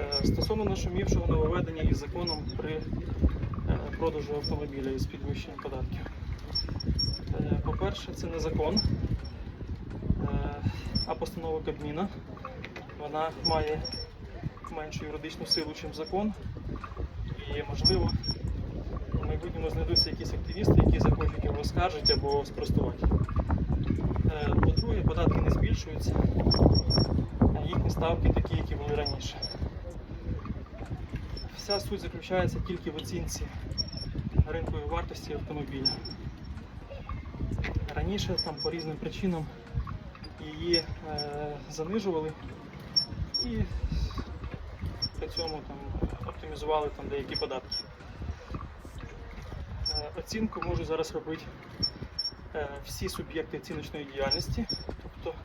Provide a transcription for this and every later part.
Е, Стосовно нашумівшого нововведення із законом при е, продажу автомобіля із підвищенням податків. Е, По-перше, це не закон, а постанова Кабміна. Вона має меншу юридичну силу, ніж закон. І можливо, в майбутньому знайдуться якісь активісти, які захочуть його оскаржити або спростувати. По-друге, податки не збільшуються, а їхні ставки такі, які були раніше. Вся суть заключається тільки в оцінці ринкової вартості автомобіля. Раніше там по різним причинам її е, занижували і при цьому там оптимізували там деякі податки. Е, Оцінку можуть зараз робити е, всі суб'єкти оціночної діяльності, тобто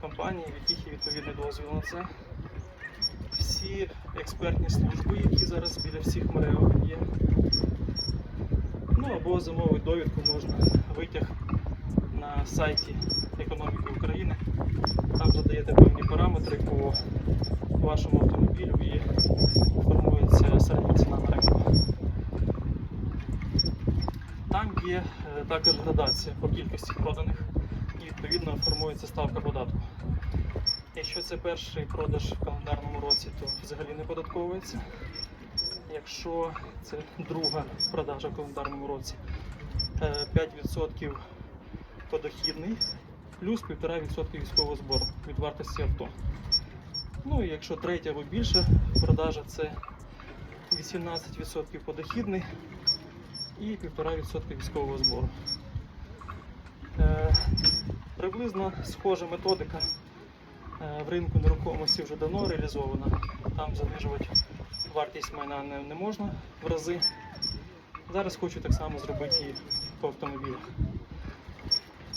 компанії, в яких є відповідний дозвіл на це, всі експертні служби, які зараз біля всіх МРЕО є. Ну або замовити довідку можна витяг на сайті економіки України. Там задаєте певні параметри по вашому автомобілю і формується середня ціна на ринку. Там є е, також градація по кількості проданих і відповідно формується ставка податку. Якщо це перший продаж в календарному році, то взагалі не податковується. Якщо це друга продажа в календарному році, е, 5% подохідний, плюс 1,5% військового збору від вартості авто. Ну і якщо третя або більше продажа, це 18% подохідний і 1,5% військового збору. Е, приблизно схожа методика е, в ринку нерухомості вже давно реалізована. Там занижувати вартість майна не, не можна в рази. Зараз хочу так само зробити і по автомобілях.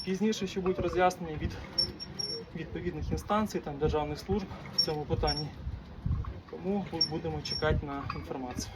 Пізніше ще будуть роз'яснення від відповідних інстанцій, там, державних служб в цьому питанні. Тому будемо чекати на інформацію.